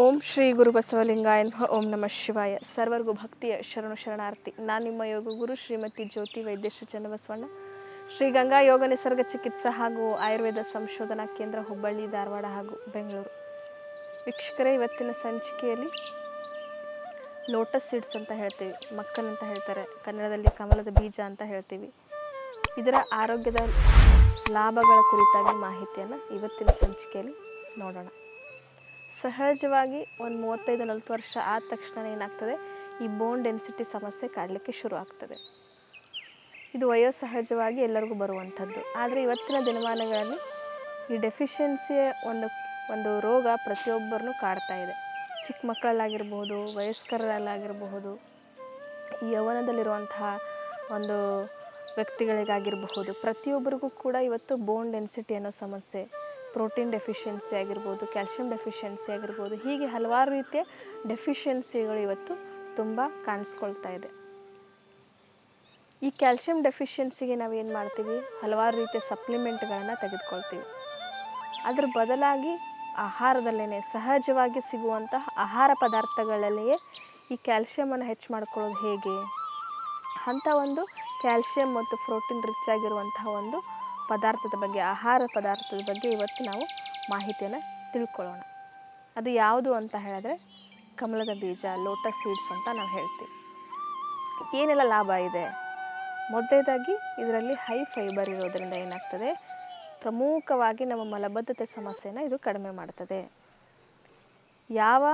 ಓಂ ಶ್ರೀ ಗುರು ಬಸವಲಿಂಗಾಯನ್ ಓಂ ನಮಃ ಶಿವಾಯ. ಸರ್ವರ್ಗೂ ಭಕ್ತಿಯ ಶರಣು ಶರಣಾರ್ಥಿ. ನಾನು ನಿಮ್ಮ ಯೋಗ ಗುರು ಶ್ರೀಮತಿ ಜ್ಯೋತಿ ವೈದ್ಯಶ್ರೀ ಚನ್ನಬಸವಣ್ಣ. ಶ್ರೀ ಗಂಗಾ ಯೋಗ ನಿಸರ್ಗ ಚಿಕಿತ್ಸಾ ಹಾಗೂ ಆಯುರ್ವೇದ ಸಂಶೋಧನಾ ಕೇಂದ್ರ ಹುಬ್ಬಳ್ಳಿ, ಧಾರವಾಡ ಹಾಗೂ ಬೆಂಗಳೂರು. ವೀಕ್ಷಕರೇ, ಇವತ್ತಿನ ಸಂಚಿಕೆಯಲ್ಲಿ ಲೋಟಸ್ ಸೀಡ್ಸ್ ಅಂತ ಹೇಳ್ತೀವಿ ಮಕ್ಕಳು ಅಂತ ಹೇಳ್ತಾರೆ. ಕನ್ನಡದಲ್ಲಿ ಕಮಲದ ಬೀಜ ಅಂತ ಹೇಳ್ತೀವಿ. ಇದರ ಆರೋಗ್ಯದ ಲಾಭಗಳ ಕುರಿತಾಗಿ ಮಾಹಿತಿಯನ್ನು ಇವತ್ತಿನ ಸಂಚಿಕೆಯಲ್ಲಿ ನೋಡೋಣ. ಸಹಜವಾಗಿ ಒಂದು ಮೂವತ್ತೈದು, ನಲ್ವತ್ತು ವರ್ಷ ಆದ ತಕ್ಷಣ ಏನಾಗ್ತದೆ? ಈ ಬೋನ್ ಡೆನ್ಸಿಟಿ ಸಮಸ್ಯೆ ಕಾಡಲಿಕ್ಕೆ ಶುರು ಆಗ್ತದೆ. ಇದು ವಯೋಸಹಜವಾಗಿ ಎಲ್ಲರಿಗೂ ಬರುವಂಥದ್ದು. ಆದರೆ ಇವತ್ತಿನ ದಿನಮಾನಗಳಲ್ಲಿ ಈ ಡೆಫಿಷಿಯನ್ಸಿಯ ಒಂದು ಒಂದು ರೋಗ ಪ್ರತಿಯೊಬ್ಬರನ್ನು ಕಾಡ್ತಾ ಇದೆ. ಚಿಕ್ಕ ಮಕ್ಕಳಲ್ಲಾಗಿರ್ಬೋದು ವಯಸ್ಕರಲ್ಲಾಗಿರಬಹುದು ಈ ಯೌವನದಲ್ಲಿರುವಂತಹ ಒಂದು ವ್ಯಕ್ತಿಗಳಿಗಾಗಿರಬಹುದು, ಪ್ರತಿಯೊಬ್ಬರಿಗೂ ಕೂಡ ಇವತ್ತು ಬೋನ್ ಡೆನ್ಸಿಟಿ ಅನ್ನೋ ಸಮಸ್ಯೆ ಪ್ರೋಟೀನ್ ಡೆಫಿಷಿಯನ್ಸಿ ಆಗಿರ್ಬೋದು, ಕ್ಯಾಲ್ಶಿಯಂ ಡೆಫಿಷಿಯನ್ಸಿ ಆಗಿರ್ಬೋದು, ಹೀಗೆ ಹಲವಾರು ರೀತಿಯ ಡೆಫಿಷಿಯನ್ಸಿಗಳು ಇವತ್ತು ತುಂಬ ಕಾಣಿಸ್ಕೊಳ್ತಾ ಇದೆ. ಈ ಕ್ಯಾಲ್ಶಿಯಂ ಡೆಫಿಷಿಯನ್ಸಿಗೆ ನಾವು ಏನು ಮಾಡ್ತೀವಿ? ಹಲವಾರು ರೀತಿಯ ಸಪ್ಲಿಮೆಂಟ್ಗಳನ್ನು ತೆಗೆದುಕೊಳ್ತೀವಿ. ಅದರ ಬದಲಾಗಿ ಆಹಾರದಲ್ಲೇ ಸಹಜವಾಗಿ ಸಿಗುವಂತಹ ಆಹಾರ ಪದಾರ್ಥಗಳಲ್ಲಿಯೇ ಈ ಕ್ಯಾಲ್ಶಿಯಮನ್ನು ಹೆಚ್ಚು ಮಾಡ್ಕೊಳ್ಳೋದು ಹೇಗೆ? ಅಂಥ ಒಂದು ಕ್ಯಾಲ್ಶಿಯಂ ಮತ್ತು ಪ್ರೋಟೀನ್ ರಿಚ್ ಆಗಿರುವಂತಹ ಒಂದು ಪದಾರ್ಥದ ಬಗ್ಗೆ, ಆಹಾರ ಪದಾರ್ಥದ ಬಗ್ಗೆ ಇವತ್ತು ನಾವು ಮಾಹಿತಿಯನ್ನು ತಿಳ್ಕೊಳ್ಳೋಣ. ಅದು ಯಾವುದು ಅಂತ ಹೇಳಿದ್ರೆ ಕಮಲದ ಬೀಜ ಲೋಟಸ್ ಸೀಡ್ಸ್ ಅಂತ ನಾವು ಹೇಳ್ತೀವಿ. ಏನೆಲ್ಲ ಲಾಭ ಇದೆ? ಮೊದಲನೇದಾಗಿ ಇದರಲ್ಲಿ ಹೈ ಫೈಬರ್ ಇರೋದರಿಂದ ಏನಾಗ್ತದೆ? ಪ್ರಮುಖವಾಗಿ ನಮ್ಮ ಮಲಬದ್ಧತೆ ಸಮಸ್ಯೆನ ಇದು ಕಡಿಮೆ ಮಾಡ್ತದೆ. ಯಾವ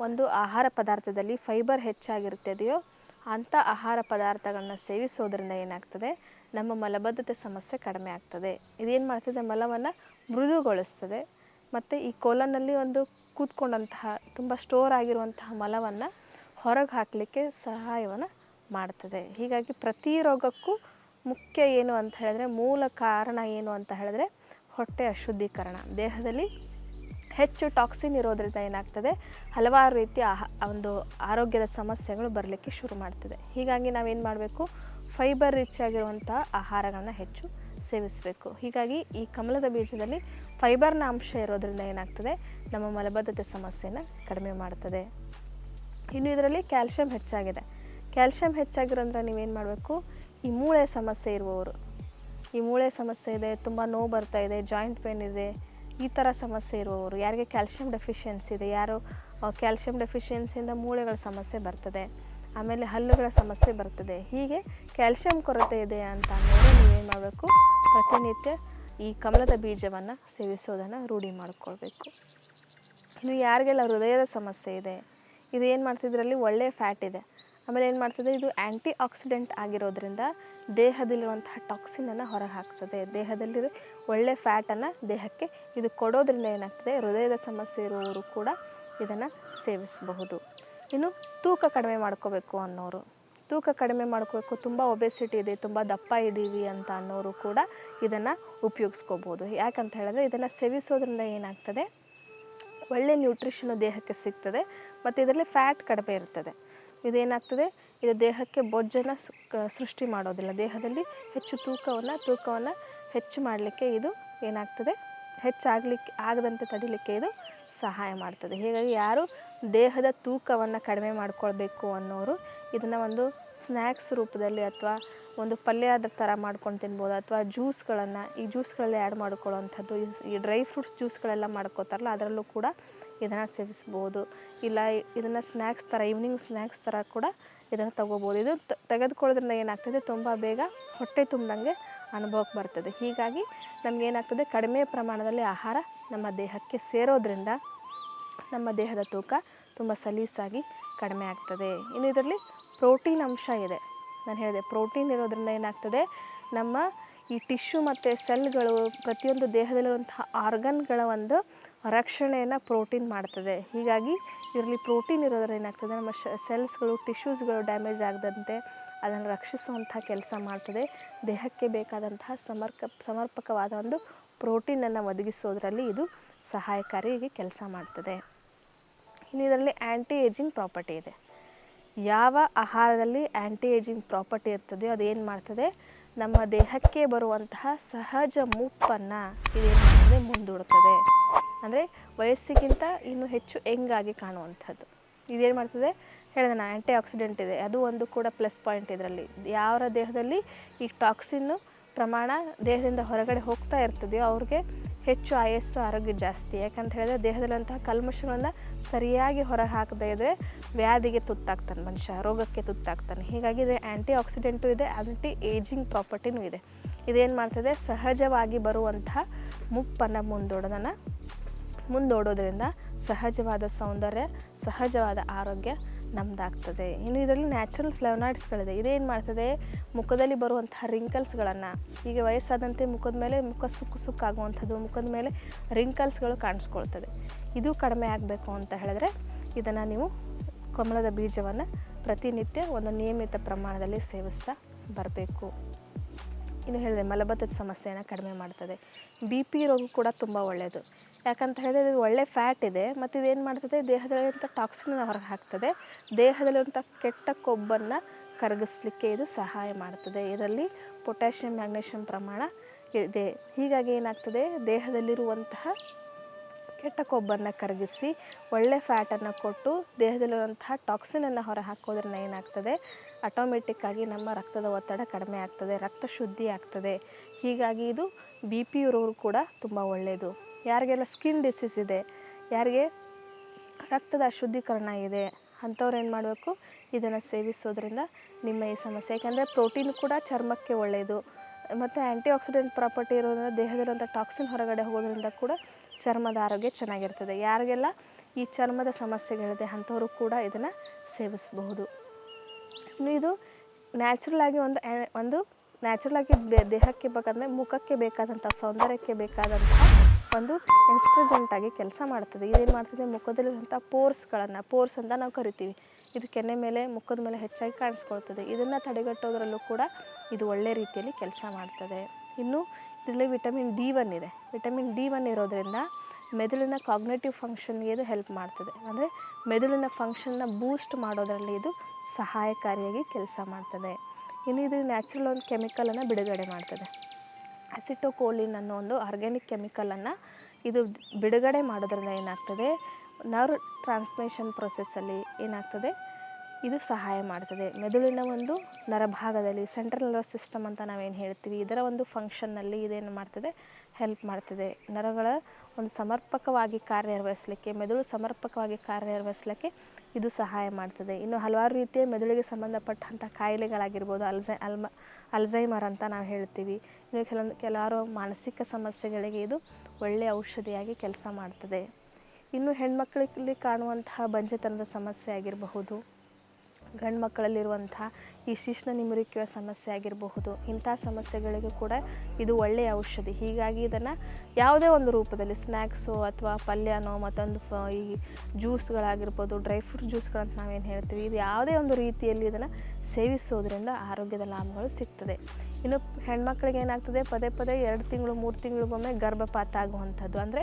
ಒಂದು ಆಹಾರ ಪದಾರ್ಥದಲ್ಲಿ ಫೈಬರ್ ಹೆಚ್ಚಾಗಿರುತ್ತದೆಯೋ ಅಂಥ ಆಹಾರ ಪದಾರ್ಥಗಳನ್ನ ಸೇವಿಸೋದರಿಂದ ಏನಾಗ್ತದೆ? ನಮ್ಮ ಮಲಬದ್ಧತೆ ಸಮಸ್ಯೆ ಕಡಿಮೆ ಆಗ್ತದೆ. ಇದೇನು ಮಾಡ್ತದೆ? ಮಲವನ್ನು ಮೃದುಗೊಳಿಸ್ತದೆ. ಮತ್ತು ಈ ಕೋಲನಲ್ಲಿ ಒಂದು ಕೂತ್ಕೊಂಡಂತಹ ತುಂಬ ಸ್ಟೋರ್ ಆಗಿರುವಂತಹ ಮಲವನ್ನು ಹೊರಗೆ ಹಾಕಲಿಕ್ಕೆ ಸಹಾಯವನ್ನು ಮಾಡ್ತದೆ. ಹೀಗಾಗಿ ಪ್ರತಿ ರೋಗಕ್ಕೂ ಮುಖ್ಯ ಏನು ಅಂತ ಹೇಳಿದ್ರೆ, ಮೂಲ ಕಾರಣ ಏನು ಅಂತ ಹೇಳಿದ್ರೆ ಹೊಟ್ಟೆ ಅಶುದ್ಧೀಕರಣ. ದೇಹದಲ್ಲಿ ಹೆಚ್ಚು ಟಾಕ್ಸಿನ್ ಇರೋದ್ರಿಂದ ಏನಾಗ್ತದೆ? ಹಲವಾರು ರೀತಿಯ ಒಂದು ಆರೋಗ್ಯದ ಸಮಸ್ಯೆಗಳು ಬರಲಿಕ್ಕೆ ಶುರು ಮಾಡ್ತದೆ. ಹೀಗಾಗಿ ನಾವೇನು ಮಾಡಬೇಕು? ಫೈಬರ್ ರಿಚ್ ಆಗಿರುವಂಥ ಆಹಾರಗಳನ್ನ ಹೆಚ್ಚು ಸೇವಿಸಬೇಕು. ಹೀಗಾಗಿ ಈ ಕಮಲದ ಬೀಜದಲ್ಲಿ ಫೈಬರ್ನ ಅಂಶ ಇರೋದ್ರಿಂದ ಏನಾಗ್ತದೆ? ನಮ್ಮ ಮಲಬದ್ಧತೆ ಸಮಸ್ಯೆಯನ್ನು ಕಡಿಮೆ ಮಾಡ್ತದೆ. ಇನ್ನು ಇದರಲ್ಲಿ ಕ್ಯಾಲ್ಶಿಯಂ ಹೆಚ್ಚಾಗಿದೆ. ಕ್ಯಾಲ್ಶಿಯಂ ಹೆಚ್ಚಾಗಿರೋದ್ರೆ ನೀವೇನು ಮಾಡಬೇಕು? ಈ ಮೂಳೆ ಸಮಸ್ಯೆ ಇರುವವರು. ಈ ಮೂಳೆ ಸಮಸ್ಯೆ ಇದೆ, ತುಂಬ ನೋವು ಬರ್ತಾ ಇದೆ ಜಾಯಿಂಟ್ ಪೇನ್ ಇದೆ ಈ ಥರ ಸಮಸ್ಯೆ ಇರುವವರು, ಯಾರಿಗೆ ಕ್ಯಾಲ್ಶಿಯಂ ಡೆಫಿಷಿಯನ್ಸಿ ಇದೆ, ಯಾರು ಕ್ಯಾಲ್ಶಿಯಂ ಡೆಫಿಷಿಯನ್ಸಿಯಿಂದ ಮೂಳೆಗಳ ಸಮಸ್ಯೆ ಬರ್ತದೆ, ಆಮೇಲೆ ಹಲ್ಲುಗಳ ಸಮಸ್ಯೆ ಬರ್ತದೆ, ಹೀಗೆ ಕ್ಯಾಲ್ಶಿಯಂ ಕೊರತೆ ಇದೆ ಅಂತ ಅಂದರೆ ನೀವೇನು ಮಾಡಬೇಕು? ಪ್ರತಿನಿತ್ಯ ಈ ಕಮಲದ ಬೀಜವನ್ನು ಸೇವಿಸೋದನ್ನು ರೂಢಿ ಮಾಡಿಕೊಳ್ಬೇಕು. ಇನ್ನು ಯಾರಿಗೆಲ್ಲ ಹೃದಯದ ಸಮಸ್ಯೆ ಇದೆ, ಇದು ಏನು ಮಾಡ್ತಿದ್ರಲ್ಲಿ ಒಳ್ಳೆಯ ಫ್ಯಾಟ್ ಇದೆ, ಆಮೇಲೆ ಏನು ಮಾಡ್ತದೆ? ಇದು ಆ್ಯಂಟಿ ಆಕ್ಸಿಡೆಂಟ್ ಆಗಿರೋದ್ರಿಂದ ದೇಹದಲ್ಲಿರುವಂತಹ ಟಾಕ್ಸಿನನ್ನು ಹೊರಗೆ ಹಾಕ್ತದೆ. ದೇಹದಲ್ಲಿ ಒಳ್ಳೆ ಫ್ಯಾಟನ್ನು ದೇಹಕ್ಕೆ ಇದು ಕೊಡೋದ್ರಿಂದ ಏನಾಗ್ತದೆ? ಹೃದಯದ ಸಮಸ್ಯೆ ಇರುವವರು ಕೂಡ ಇದನ್ನು ಸೇವಿಸಬಹುದು. ಇನ್ನು ತೂಕ ಕಡಿಮೆ ಮಾಡ್ಕೋಬೇಕು ಅನ್ನೋರು. ತೂಕ ಕಡಿಮೆ ಮಾಡ್ಕೋಬೇಕು, ತುಂಬ ಒಬೆಸಿಟಿ ಇದೆ, ತುಂಬ ದಪ್ಪ ಇದ್ದೀವಿ ಅಂತ ಅನ್ನೋರು ಕೂಡ ಇದನ್ನು ಉಪಯೋಗಿಸ್ಕೋಬೋದು ಯಾಕಂತ ಹೇಳಿದ್ರೆ ಇದನ್ನು ಸೇವಿಸೋದ್ರಿಂದ ಏನಾಗ್ತದೆ? ಒಳ್ಳೆ ನ್ಯೂಟ್ರಿಷನು ದೇಹಕ್ಕೆ ಸಿಗ್ತದೆ, ಮತ್ತು ಇದರಲ್ಲಿ ಫ್ಯಾಟ್ ಕಡಿಮೆ ಇರ್ತದೆ. ಇದೇನಾಗ್ತದೆ? ಇದು ದೇಹಕ್ಕೆ ಬೊಜ್ಜನ್ನು ಸೃಷ್ಟಿ ಮಾಡೋದಿಲ್ಲ. ದೇಹದಲ್ಲಿ ಹೆಚ್ಚು ತೂಕವನ್ನು ತೂಕವನ್ನು ಹೆಚ್ಚು ಮಾಡಲಿಕ್ಕೆ ಇದು ಏನಾಗ್ತದೆ? ಹೆಚ್ಚಾಗಲಿಕ್ಕೆ, ಆಗದಂತೆ ತಡಿಲಿಕ್ಕೆ ಇದು ಸಹಾಯ ಮಾಡ್ತದೆ. ಹೀಗಾಗಿ ಯಾರು ದೇಹದ ತೂಕವನ್ನು ಕಡಿಮೆ ಮಾಡಿಕೊಳ್ಬೇಕು ಅನ್ನೋರು ಇದನ್ನು ಒಂದು ಸ್ನ್ಯಾಕ್ಸ್ ರೂಪದಲ್ಲಿ ಅಥವಾ ಒಂದು ಪಲ್ಯದ ಥರ ಮಾಡ್ಕೊಂಡು ತಿನ್ಬೋದು ಅಥವಾ ಜ್ಯೂಸ್ಗಳನ್ನು ಈ ಜ್ಯೂಸ್ಗಳಲ್ಲಿ ಆ್ಯಡ್ ಮಾಡ್ಕೊಳ್ಳೋವಂಥದ್ದು. ಈ ಡ್ರೈ ಫ್ರೂಟ್ಸ್ ಜ್ಯೂಸ್ಗಳೆಲ್ಲ ಮಾಡ್ಕೋತಾರಲ್ಲ, ಅದರಲ್ಲೂ ಕೂಡ ಇದನ್ನು ಸೇವಿಸ್ಬೋದು. ಇಲ್ಲ ಇದನ್ನು ಸ್ನ್ಯಾಕ್ಸ್ ಥರ, ಈವ್ನಿಂಗ್ ಸ್ನ್ಯಾಕ್ಸ್ ಥರ ಕೂಡ ಇದನ್ನು ತೊಗೋಬೋದು. ಇದು ತೆಗೆದುಕೊಳ್ಳೋದ್ರಿಂದ ಏನಾಗ್ತದೆ, ತುಂಬ ಬೇಗ ಹೊಟ್ಟೆ ತುಂಬ್ದಂಗೆ ಅನುಭವಕ್ಕೆ ಬರ್ತದೆ. ಹೀಗಾಗಿ ನಮಗೇನಾಗ್ತದೆ, ಕಡಿಮೆ ಪ್ರಮಾಣದಲ್ಲಿ ಆಹಾರ ನಮ್ಮ ದೇಹಕ್ಕೆ ಸೇರೋದ್ರಿಂದ ನಮ್ಮ ದೇಹದ ತೂಕ ತುಂಬ ಸಲೀಸಾಗಿ ಕಡಿಮೆ ಆಗ್ತದೆ. ಇನ್ನು ಇದರಲ್ಲಿ ಪ್ರೋಟೀನ್ ಅಂಶ ಇದೆ. ನಾನು ಹೇಳಿದೆ, ಪ್ರೋಟೀನ್ ಇರೋದ್ರಿಂದ ಏನಾಗ್ತದೆ, ನಮ್ಮ ಈ ಟಿಶ್ಯೂ ಮತ್ತು ಸೆಲ್ಗಳು ಪ್ರತಿಯೊಂದು ದೇಹದಲ್ಲಿರುವಂತಹ ಆರ್ಗನ್ಗಳ ಒಂದು ರಕ್ಷಣೆಯನ್ನು ಪ್ರೋಟೀನ್ ಮಾಡ್ತದೆ. ಹೀಗಾಗಿ ಇದರಲ್ಲಿ ಪ್ರೋಟೀನ್ ಇರೋದ್ರಿಂದ ಏನಾಗ್ತದೆ, ನಮ್ಮ ಶ, ಸೆಲ್ಸ್ಗಳು, ಟಿಶ್ಯೂಸ್ಗಳು ಡ್ಯಾಮೇಜ್ ಆಗದಂತೆ ಅದನ್ನು ರಕ್ಷಿಸುವಂಥ ಕೆಲಸ ಮಾಡ್ತದೆ. ದೇಹಕ್ಕೆ ಬೇಕಾದಂತಹ ಸಮರ್ಕ, ಸಮರ್ಪಕವಾದ ಒಂದು ಪ್ರೋಟೀನನ್ನು ಒದಗಿಸೋದ್ರಲ್ಲಿ ಇದು ಸಹಾಯಕಾರಿಯಾಗಿ ಕೆಲಸ ಮಾಡ್ತದೆ. ಇನ್ನು ಇದರಲ್ಲಿ ಆ್ಯಂಟಿ ಏಜಿಂಗ್ ಪ್ರಾಪರ್ಟಿ ಇದೆ. ಯಾವ ಆಹಾರದಲ್ಲಿ ಆ್ಯಂಟಿ ಏಜಿಂಗ್ ಪ್ರಾಪರ್ಟಿ ಇರ್ತದೆಯೋ ಅದೇನು ಮಾಡ್ತದೆ? ನಮ್ಮ ದೇಹಕ್ಕೆ ಬರುವಂತಹ ಸಹಜ ಮುಪ್ಪನ್ನು ಇದೇನು ಮಾಡ್ತದೆ? ಮುಂದೂಡುತ್ತದೆ ಅಂದರೆ ವಯಸ್ಸಿಗಿಂತ ಇನ್ನೂ ಹೆಚ್ಚು ಹೆಂಗಾಗಿ ಕಾಣುವಂಥದ್ದು. ಇದೇನು ಮಾಡ್ತದೆ? ಹೇಳಿದೆ ನಾನು ಆ್ಯಂಟಿ ಆಕ್ಸಿಡೆಂಟ್ ಇದೆ. ಅದು ಒಂದು ಕೂಡ ಪ್ಲಸ್ ಪಾಯಿಂಟ್ ಇದರಲ್ಲಿ. ಯಾರ ದೇಹದಲ್ಲಿ ಈ ಟಾಕ್ಸಿನ್ನು ಪ್ರಮಾಣ ದೇಹದಿಂದ ಹೊರಗಡೆ ಹೋಗ್ತಾ ಇರ್ತದೆಯೋ, ಅವ್ರಿಗೆ ಹೆಚ್ಚು ಆಯಸ್ಸು ಆರೋಗ್ಯ ಜಾಸ್ತಿ. ಯಾಕಂತ ಹೇಳಿದ್ರೆ ದೇಹದಲ್ಲಂತಹ ಕಲ್ಮಶಗಳನ್ನು ಸರಿಯಾಗಿ ಹೊರ ಹಾಕದೇ ಇದ್ದರೆ ವ್ಯಾಧಿಗೆ ತುತ್ತಾಗ್ತಾನೆ ಮನುಷ್ಯ, ರೋಗಕ್ಕೆ ತುತ್ತಾಗ್ತಾನೆ. ಹೀಗಾಗಿ ಇದು ಆ್ಯಂಟಿ ಆಕ್ಸಿಡೆಂಟು ಇದೆ ಆ್ಯಂಟಿ ಏಜಿಂಗ್ ಪ್ರಾಪರ್ಟಿನೂ ಇದೆ. ಇದೇನು ಮಾಡ್ತದೆ? ಸಹಜವಾಗಿ ಬರುವಂತಹ ಮುಪ್ಪನ್ನು ಮುಂದೂಡೋದನ್ನು ಮುಂದೋಡೋದ್ರಿಂದ ಸಹಜವಾದ ಸೌಂದರ್ಯ, ಸಹಜವಾದ ಆರೋಗ್ಯ ನಮ್ದಾಗ್ತದೆ. ಇನ್ನು ಇದರಲ್ಲಿ ನ್ಯಾಚುರಲ್ ಫ್ಲೆವನಾಯ್ಡ್ಸ್ಗಳಿದೆ ಇದೇನು ಮಾಡ್ತದೆ? ಮುಖದಲ್ಲಿ ಬರುವಂತಹ ರಿಂಕಲ್ಸ್ಗಳನ್ನು ಈಗ ವಯಸ್ಸಾದಂತೆ ಮುಖದ ಮೇಲೆ ಮುಖ ಸುಕ್ಕು ಸುಕ್ಕಾಗುವಂಥದ್ದು, ಮುಖದ ಮೇಲೆ ರಿಂಕಲ್ಸ್ಗಳು ಕಾಣಿಸ್ಕೊಳ್ತದೆ. ಇದು ಕಡಿಮೆ ಆಗಬೇಕು ಅಂತ ಹೇಳಿದ್ರೆ ಇದನ್ನು ನೀವು ಕಮಲದ ಬೀಜವನ್ನು ಪ್ರತಿನಿತ್ಯ ಒಂದು ನಿಯಮಿತ ಪ್ರಮಾಣದಲ್ಲಿ ಸೇವಿಸ್ತಾ ಬರಬೇಕು. ಇನ್ನು ಹೇಳಿದೆ, ಮಲಬದ್ಧತೆ ಸಮಸ್ಯೆಯನ್ನು ಕಡಿಮೆ ಮಾಡ್ತದೆ. ಬಿ ಪಿ ರೋಗ ಕೂಡ ತುಂಬ ಒಳ್ಳೆಯದು ಯಾಕಂತ ಹೇಳಿದ್ರೆ ಇದು ಒಳ್ಳೆ ಫ್ಯಾಟ್ ಇದೆ, ಮತ್ತು ಇದೇನು ಮಾಡ್ತದೆ? ದೇಹದಲ್ಲಿರುವಂಥ ಟಾಕ್ಸಿನ್ ಹೊರಗೆ ಹಾಕ್ತದೆ. ದೇಹದಲ್ಲಿರುವಂಥ ಕೆಟ್ಟ ಕೊಬ್ಬನ್ನು ಕರಗಿಸ್ಲಿಕ್ಕೆ ಇದು ಸಹಾಯ ಮಾಡ್ತದೆ. ಇದರಲ್ಲಿ ಪೊಟ್ಯಾಷಿಯಂ ಮ್ಯಾಗ್ನೇಷಿಯಂ ಪ್ರಮಾಣ ಇದೆ. ಹೀಗಾಗಿ ಏನಾಗ್ತದೆ? ದೇಹದಲ್ಲಿರುವಂತಹ ಕೆಟ್ಟ ಕೊಬ್ಬನ್ನು ಕರಗಿಸಿ ಒಳ್ಳೆ ಫ್ಯಾಟನ್ನು ಕೊಟ್ಟು ದೇಹದಲ್ಲಿರುವಂತಹ ಟಾಕ್ಸಿನನ್ನು ಹೊರ ಹಾಕೋದ್ರಿಂದ ಏನಾಗ್ತದೆ ಆಟೋಮೆಟಿಕ್ಕಾಗಿ ನಮ್ಮ ರಕ್ತದ ಒತ್ತಡ ಕಡಿಮೆ ಆಗ್ತದೆ, ರಕ್ತ ಶುದ್ಧಿ ಆಗ್ತದೆ. ಹೀಗಾಗಿ ಇದು ಬಿ ಪಿ ಇರೋರು ಕೂಡ ತುಂಬ ಒಳ್ಳೆಯದು ಯಾರಿಗೆಲ್ಲ ಸ್ಕಿನ್ ಡಿಸೀಸ್ ಇದೆ, ಯಾರಿಗೆ ರಕ್ತದ ಅಶುದ್ಧೀಕರಣ ಇದೆ ಅಂಥವ್ರು ಏನು ಮಾಡಬೇಕು? ಇದನ್ನು ಸೇವಿಸೋದ್ರಿಂದ ನಿಮ್ಮ ಈ ಸಮಸ್ಯೆ, ಯಾಕೆಂದರೆ ಪ್ರೋಟೀನ್ ಕೂಡ ಚರ್ಮಕ್ಕೆ ಒಳ್ಳೆಯದು ಮತ್ತು ಆ್ಯಂಟಿ ಆಕ್ಸಿಡೆಂಟ್ ಪ್ರಾಪರ್ಟಿ ಇರೋದ್ರಿಂದ ದೇಹದಲ್ಲಿರುವಂಥ ಟಾಕ್ಸಿನ್ ಹೊರಗಡೆ ಹೋಗೋದ್ರಿಂದ ಕೂಡ ಚರ್ಮದ ಆರೋಗ್ಯ ಚೆನ್ನಾಗಿರ್ತದೆ. ಯಾರಿಗೆಲ್ಲ ಈ ಚರ್ಮದ ಸಮಸ್ಯೆಗಳಿದೆ ಅಂಥವರು ಕೂಡ ಇದನ್ನು ಸೇವಿಸಬಹುದು. ಇನ್ನು ಇದು ನ್ಯಾಚುರಲ್ ಆಗಿ ಒಂದು ಒಂದು ನ್ಯಾಚುರಲ್ ಆಗಿ ಬೆ- ದೇಹಕ್ಕೆ ಬೇಕಂದರೆ ಮುಖಕ್ಕೆ ಬೇಕಾದಂಥ, ಸೌಂದರ್ಯಕ್ಕೆ ಬೇಕಾದಂಥ ಒಂದು ಇನ್ಸ್ಟ್ರಜೆಂಟ್ ಆಗಿ ಕೆಲಸ ಮಾಡ್ತದೆ. ಇದೇನು ಮಾಡ್ತದೆ? ಮುಖದಲ್ಲಿರುವಂಥ ಪೋರ್ಸ್ಗಳನ್ನು ಪೋರ್ಸ್ ಅಂತ ನಾವು ಕರಿತೀವಿ. ಇದು ಕೆನೆ ಮೇಲೆ, ಮುಖದ ಮೇಲೆ ಹೆಚ್ಚಾಗಿ ಕಾಣಿಸ್ಕೊಳ್ತದೆ. ಇದನ್ನು ತಡೆಗಟ್ಟೋದ್ರಲ್ಲೂ ಕೂಡ ಇದು ಒಳ್ಳೆ ರೀತಿಯಲ್ಲಿ ಕೆಲಸ ಮಾಡ್ತದೆ. ಇನ್ನು ಇದರಲ್ಲಿ ವಿಟಮಿನ್ ಡಿ ಒನ್ ಇದೆ. ವಿಟಮಿನ್ ಡಿ ಒನ್ ಇರೋದ್ರಿಂದ ಮೆದುಳಿನ ಕಾಗ್ನೇಟಿವ್ ಫಂಕ್ಷನ್ಗೆ ಇದು ಹೆಲ್ಪ್ ಮಾಡ್ತದೆ. ಅಂದರೆ ಮೆದುಳಿನ ಫಂಕ್ಷನ್ನ ಬೂಸ್ಟ್ ಮಾಡೋದರಲ್ಲಿ ಇದು ಸಹಾಯಕಾರಿಯಾಗಿ ಕೆಲಸ ಮಾಡ್ತದೆ. ಇನ್ನು ಇದು ನ್ಯಾಚುರಲ್ ಒಂದು ಕೆಮಿಕಲನ್ನು ಬಿಡುಗಡೆ ಮಾಡ್ತದೆ. ಅಸಿಟೋಕೋಲಿನ್ ಅನ್ನೋ ಒಂದು ಆರ್ಗ್ಯಾನಿಕ್ ಕೆಮಿಕಲನ್ನು ಇದು ಬಿಡುಗಡೆ ಮಾಡೋದ್ರಿಂದ ಏನಾಗ್ತದೆ? ನರ್ವ್ ಟ್ರಾನ್ಸ್ಮಿಷನ್ ಪ್ರೊಸೆಸ್ಸಲ್ಲಿ ಏನಾಗ್ತದೆ? ಇದು ಸಹಾಯ ಮಾಡ್ತದೆ. ಮೆದುಳಿನ ಒಂದು ನರಭಾಗದಲ್ಲಿ ಸೆಂಟ್ರಲ್ ನರ್ವಸ್ ಸಿಸ್ಟಮ್ ಅಂತ ನಾವೇನು ಹೇಳ್ತೀವಿ, ಇದರ ಒಂದು ಫಂಕ್ಷನ್ನಲ್ಲಿ ಇದೇನು ಮಾಡ್ತದೆ? ಹೆಲ್ಪ್ ಮಾಡ್ತದೆ. ನರಗಳ ಒಂದು ಸಮರ್ಪಕವಾಗಿ ಕಾರ್ಯನಿರ್ವಹಿಸಲಿಕ್ಕೆ, ಮೆದುಳು ಸಮರ್ಪಕವಾಗಿ ಕಾರ್ಯನಿರ್ವಹಿಸಲಿಕ್ಕೆ ಇದು ಸಹಾಯ ಮಾಡ್ತದೆ. ಇನ್ನು ಹಲವಾರು ರೀತಿಯ ಮೆದುಳಿಗೆ ಸಂಬಂಧಪಟ್ಟಂಥ ಕಾಯಿಲೆಗಳಾಗಿರ್ಬೋದು ಅಲ್ಝೈ ಅಲ್ಮ ಅಲ್ಝೈಮರ್ ಅಂತ ನಾವು ಹೇಳ್ತೀವಿ. ಇನ್ನು ಕೆಲವೊಂದು, ಕೆಲವಾರು ಮಾನಸಿಕ ಸಮಸ್ಯೆಗಳಿಗೆ ಇದು ಒಳ್ಳೆಯ ಔಷಧಿಯಾಗಿ ಕೆಲಸ ಮಾಡ್ತದೆ. ಇನ್ನು ಹೆಣ್ಮಕ್ಳಲ್ಲಿ ಕಾಣುವಂತಹ ಬಂಜೆತನದ ಸಮಸ್ಯೆ ಆಗಿರಬಹುದು ಗಂಡು ಮಕ್ಕಳಲ್ಲಿರುವಂಥ ಈ ಶಿಶ್ನ ನಿಮುರಿಕೆಯ ಸಮಸ್ಯೆ ಆಗಿರಬಹುದು. ಇಂಥ ಸಮಸ್ಯೆಗಳಿಗೂ ಕೂಡ ಇದು ಒಳ್ಳೆಯ ಔಷಧಿ. ಹೀಗಾಗಿ ಇದನ್ನು ಯಾವುದೇ ಒಂದು ರೂಪದಲ್ಲಿ ಸ್ನ್ಯಾಕ್ಸು ಅಥವಾ ಪಲ್ಯನೋ ಮತ್ತೊಂದು ಫ ಈ ಜ್ಯೂಸ್ಗಳಾಗಿರ್ಬೋದು, ಡ್ರೈ ಫ್ರೂಟ್ ಜ್ಯೂಸ್ಗಳಂತ ನಾವೇನು ಹೇಳ್ತೀವಿ, ಇದು ಯಾವುದೇ ಒಂದು ರೀತಿಯಲ್ಲಿ ಇದನ್ನು ಸೇವಿಸೋದ್ರಿಂದ ಆರೋಗ್ಯದ ಲಾಭಗಳು ಸಿಗ್ತದೆ. ಇನ್ನು ಹೆಣ್ಮಕ್ಳಿಗೆ ಏನಾಗ್ತದೆ, ಪದೇ ಪದೇ ಎರಡು ತಿಂಗಳು, ಮೂರು ತಿಂಗಳಿಗೊಮ್ಮೆ ಗರ್ಭಪಾತ ಆಗುವಂಥದ್ದು. ಅಂದರೆ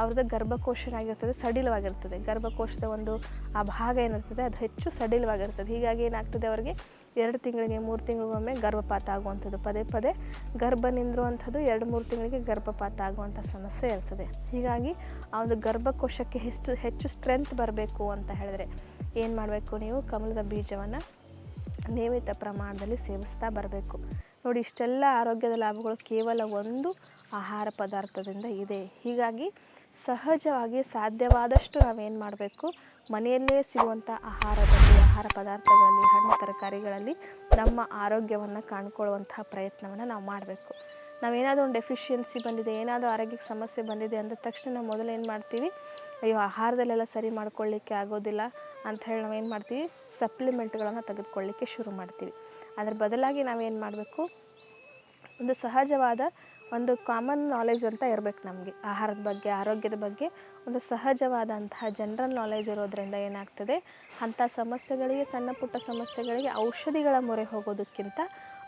ಅವ್ರದ್ದು ಗರ್ಭಕೋಶ ಏನಾಗಿರ್ತದೆ ಸಡಿಲವಾಗಿರ್ತದೆ. ಗರ್ಭಕೋಶದ ಒಂದು ಆ ಭಾಗ ಏನಿರ್ತದೆ, ಅದು ಹೆಚ್ಚು ಸಡಿಲವಾಗಿರ್ತದೆ. ಹೀಗಾಗಿ ಏನಾಗ್ತದೆ ಅವರಿಗೆ ಎರಡು ತಿಂಗಳಿಗೆ, ಮೂರು ತಿಂಗಳಿಗೊಮ್ಮೆ ಗರ್ಭಪಾತ ಆಗುವಂಥದ್ದು. ಪದೇ ಪದೇ ಗರ್ಭ ನಿಂದಿರುವಂಥದ್ದು ಎರಡು, ಮೂರು ತಿಂಗಳಿಗೆ ಗರ್ಭಪಾತ ಆಗುವಂಥ ಸಮಸ್ಯೆ ಇರ್ತದೆ. ಹೀಗಾಗಿ ಆ ಒಂದು ಗರ್ಭಕೋಶಕ್ಕೆ ಹೆಚ್ಚು ಹೆಚ್ಚು ಸ್ಟ್ರೆಂತ್ ಬರಬೇಕು ಅಂತ ಹೇಳಿದ್ರೆ ಏನು ಮಾಡಬೇಕು ನೀವು? ಕಮಲದ ಬೀಜವನ್ನು ನಿಯಮಿತ ಪ್ರಮಾಣದಲ್ಲಿ ಸೇವಿಸ್ತಾ ಬರಬೇಕು. ನೋಡಿ, ಇಷ್ಟೆಲ್ಲ ಆರೋಗ್ಯದ ಲಾಭಗಳು ಕೇವಲ ಒಂದು ಆಹಾರ ಪದಾರ್ಥದಿಂದ ಇದೆ. ಹೀಗಾಗಿ ಸಹಜವಾಗಿ ಸಾಧ್ಯವಾದಷ್ಟು ನಾವೇನು ಮಾಡಬೇಕು? ಮನೆಯಲ್ಲೇ ಸಿಗುವಂಥ ಆಹಾರದಲ್ಲಿ ಆಹಾರ ಪದಾರ್ಥಗಳಲ್ಲಿ, ಹಣ್ಣು ತರಕಾರಿಗಳಲ್ಲಿ ನಮ್ಮ ಆರೋಗ್ಯವನ್ನು ಕಾಣ್ಕೊಳ್ಳುವಂತಹ ಪ್ರಯತ್ನವನ್ನು ನಾವು ಮಾಡಬೇಕು. ನಾವೇನಾದರೂ ಒಂದು ಡೆಫಿಷಿಯನ್ಸಿ ಬಂದಿದೆ, ಏನಾದರೂ ಆರೋಗ್ಯಕ್ಕೆ ಸಮಸ್ಯೆ ಬಂದಿದೆ ಅಂದ ತಕ್ಷಣ ನಾವು ಮೊದಲು ಏನು ಮಾಡ್ತೀವಿ, ಅಯ್ಯೋ ಆಹಾರದಲ್ಲೆಲ್ಲ ಸರಿ ಮಾಡ್ಕೊಳ್ಳಿಕ್ಕೆ ಆಗೋದಿಲ್ಲ ಅಂತ ಹೇಳಿ ನಾವೇನು ಮಾಡ್ತೀವಿ ಸಪ್ಲಿಮೆಂಟ್ಗಳನ್ನು ತೆಗೆದುಕೊಳ್ಳಿಕ್ಕೆ ಶುರು ಮಾಡ್ತೀವಿ. ಅದರ ಬದಲಾಗಿ ನಾವೇನು ಮಾಡಬೇಕು, ಒಂದು ಸಹಜವಾದ ಒಂದು ಕಾಮನ್ ನಾಲೆಜ್ ಅಂತ ಇರಬೇಕು ನಮಗೆ. ಆಹಾರದ ಬಗ್ಗೆ, ಆರೋಗ್ಯದ ಬಗ್ಗೆ, ಒಂದು ಸಹಜವಾದಂತಹ ಜನರಲ್ ನಾಲೆಜ್ ಇರೋದ್ರಿಂದ ಏನಾಗ್ತದೆ? ಅಂಥ ಸಮಸ್ಯೆಗಳಿಗೆ, ಸಣ್ಣ ಪುಟ್ಟ ಸಮಸ್ಯೆಗಳಿಗೆ ಔಷಧಿಗಳ ಮೊರೆ ಹೋಗೋದಕ್ಕಿಂತ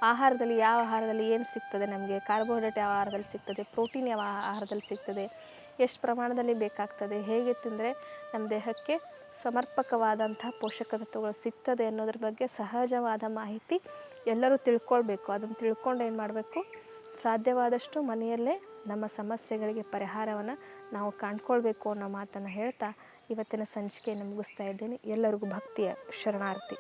ಆಹಾರದಲ್ಲಿ ಯಾವ ಆಹಾರದಲ್ಲಿ ಏನು ಸಿಗ್ತದೆ ನಮಗೆ? ಕಾರ್ಬೋಹೈಡ್ರೇಟ್ ಯಾವ ಆಹಾರದಲ್ಲಿ ಸಿಗ್ತದೆ? ಪ್ರೋಟೀನ್ ಯಾವ ಆಹಾರದಲ್ಲಿ ಸಿಗ್ತದೆ? ಎಷ್ಟು ಪ್ರಮಾಣದಲ್ಲಿ ಬೇಕಾಗ್ತದೆ? ಹೇಗೆ ತಿಂದರೆ ನಮ್ಮ ದೇಹಕ್ಕೆ ಸಮರ್ಪಕವಾದಂತಹ ಪೋಷಕ ತತ್ವಗಳು ಸಿಗ್ತದೆ ಅನ್ನೋದ್ರ ಬಗ್ಗೆ ಸಹಜವಾದ ಮಾಹಿತಿ ಎಲ್ಲರೂ ತಿಳ್ಕೊಳ್ಬೇಕು. ಅದನ್ನು ತಿಳ್ಕೊಂಡು ಏನು ಮಾಡಬೇಕು? ಸಾಧ್ಯವಾದಷ್ಟು ಮನೆಯಲ್ಲೇ ನಮ್ಮ ಸಮಸ್ಯೆಗಳಿಗೆ ಪರಿಹಾರವನ್ನು ನಾವು ಕಾಣ್ಕೊಳ್ಬೇಕು ಅನ್ನೋ ಮಾತನ್ನು ಹೇಳ್ತಾ ಇವತ್ತಿನ ಸಂಚಿಕೆಯನ್ನು ಮುಗಿಸ್ತಾ ಇದ್ದೀನಿ. ಎಲ್ಲರಿಗೂ ಭಕ್ತಿಯ ಶರಣಾರ್ಥಿ.